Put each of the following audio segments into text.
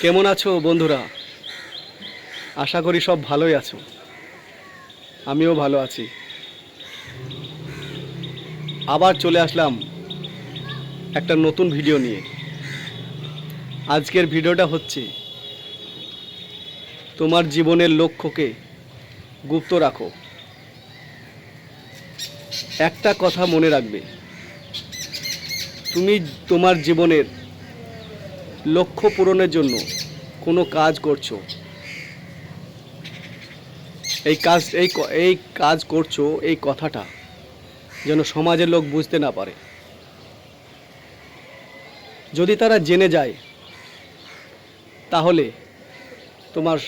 কেমন আছো বন্ধুরা? আশা করি সব ভালোই আছো। আমিও ভালো আছি। আবার চলে আসলাম একটা নতুন ভিডিও নিয়ে। আজকের ভিডিওটা হচ্ছে তোমার জীবনের লক্ষ্যকে গুপ্ত রাখো। একটা কথা মনে রাখবে। তুমি তোমার জীবনের লক্ষ্য পূরণের জন্য কোনো কাজ করছ? এই কাজ, এই এই কাজ করছ, এই কথাটা যেন সমাজের লোক বুঝতে না পারে। যদি তারা জেনে যায়, তাহলে তোমার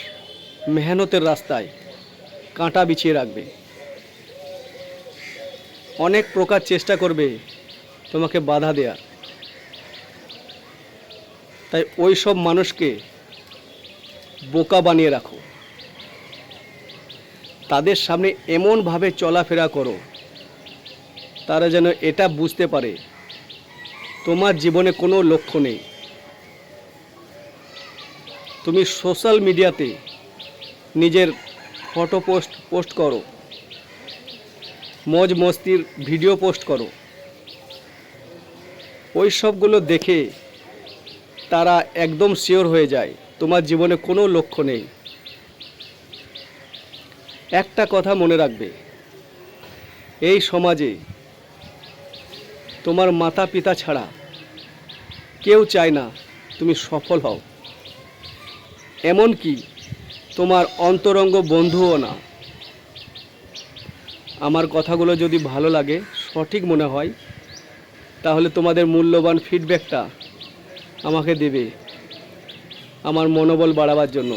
মেহনতের রাস্তায় কাঁটা বিছিয়ে রাখবে। অনেক প্রকার চেষ্টা করবে তোমাকে বাধা দেওয়ার তাই ওই সব মানুষকে বোকা বানিয়ে রাখো। তাদের সামনে এমনভাবে চলাফেরা করো, তারা যেন এটা বুঝতে পারে, তোমার জীবনে কোনো লক্ষ্য নেই। তুমি সোশ্যাল মিডিয়াতে নিজের ফটো পোস্ট পোস্ট করো মজ মস্তির ভিডিও পোস্ট করো। ওই সবগুলো দেখে তারা একদম শিওর হয়ে যায়, তোমার জীবনে কোনো লক্ষ্য নেই। একটা কথা মনে রাখবে, এই সমাজে তোমার মাতা পিতা ছাড়া কেউ চায় না তুমি সফল হও। এমনকি তোমার অন্তরঙ্গ বন্ধুও না। আমার কথাগুলো যদি ভালো লাগে, সঠিক মনে হয়, তাহলে তোমাদের মূল্যবান ফিডব্যাকটা আমাকে দেবে। আমার মনোবল বাড়াবার জন্য।